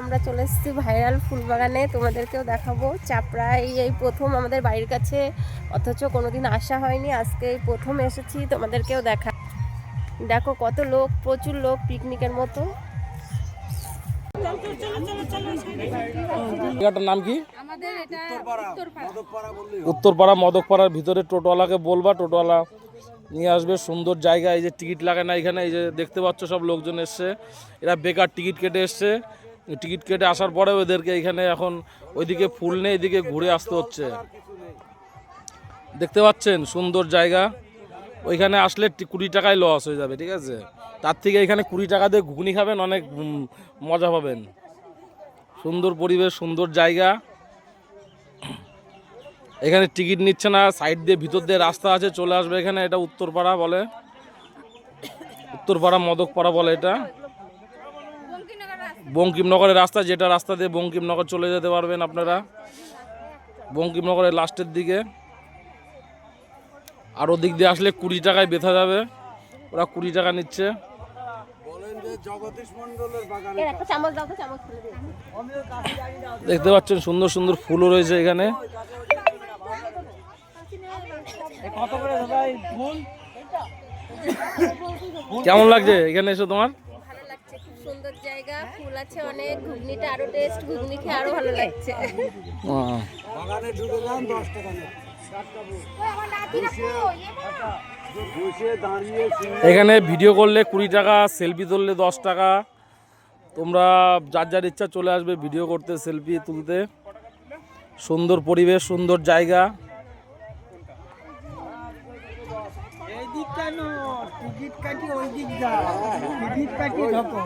আমরা চলে এসেছি ভাইরাল ফুলবাগানে। তোমাদেরকেও দেখাবো। চাপড়ায় এই প্রথম আমাদের বাড়ির কাছে অথচ কোনোদিন আসা হয়নি। আজকে এই প্রথম এসেছি তোমাদেরকেও দেখা। দেখো কত লোক প্রচুর লোক পিকনিকের মতো। জায়গাটার নাম কি? আমাদের এটা উত্তরপাড়া মদকপাড়ার ভিতরে টোটোওয়ালাকে বলবা টোটোওয়ালা নিয়ে আসবে সুন্দর জায়গা এই যে টিকিট লাগে না এখানে এই যে দেখতে পাচ্ছ সব লোকজন এসছে। এরা বেকার টিকিট কেটে এসছে। টিকিট কেটে আসার পরেও এদেরকে এখানে এখন ওইদিকে ফুল নেই, এদিকে ঘুরে আসতে হচ্ছে। দেখতে পাচ্ছেন, সুন্দর জায়গা। ওইখানে আসলে কুড়ি টাকায় লস হয়ে যাবে, ঠিক আছে? তার থেকে এখানে কুড়ি টাকা দিয়ে ঘুগনি খাবেন, অনেক মজা পাবেন। সুন্দর পরিবেশ, সুন্দর জায়গা। এখানে টিকিট নিচ্ছে না, সাইড দিয়ে ভিতর দিয়ে রাস্তা আছে, চলে আসবে এখানে, এটা উত্তরপাড়া বলে। উত্তরপাড়া মদকপাড়া বলে এটা। বঙ্কিমনগরের রাস্তা যেটা রাস্তা দিয়ে বঙ্কিমনগর চলে যেতে পারবেন আপনারা। বঙ্কিমনগরের লাস্টের দিকে। আর ওদিক দিয়ে আসলে কুড়ি টাকায় বেথা যাবে। ওরা কুড়ি টাকা নিচ্ছে। এর একটা চামচ দাও তো চামচ খুলে দিও দেখতে পাচ্ছেন সুন্দর সুন্দর ফুলও রয়েছে এখানে। কেমন লাগছে? এখানে এসে তোমার। সুন্দর জায়গা ফুল আছে অনেক ঘুগনিটা আরও টেস্ট ঘুগনি খেয়ে আরও ভালো লাগছে। বাগানে ঢুকে যান দশ টাকা এখানে ভিডিও করলে কুড়ি টাকা সেলফি তুললে দশ টাকা। তোমরা যার যার ইচ্ছা চলে আসবে ভিডিও করতে সেলফি তুলতে। সুন্দর পরিবেশ সুন্দর জায়গা। কেন টিকিট কাটি ওই দিক যা টিকিট কাটি ঢোকো।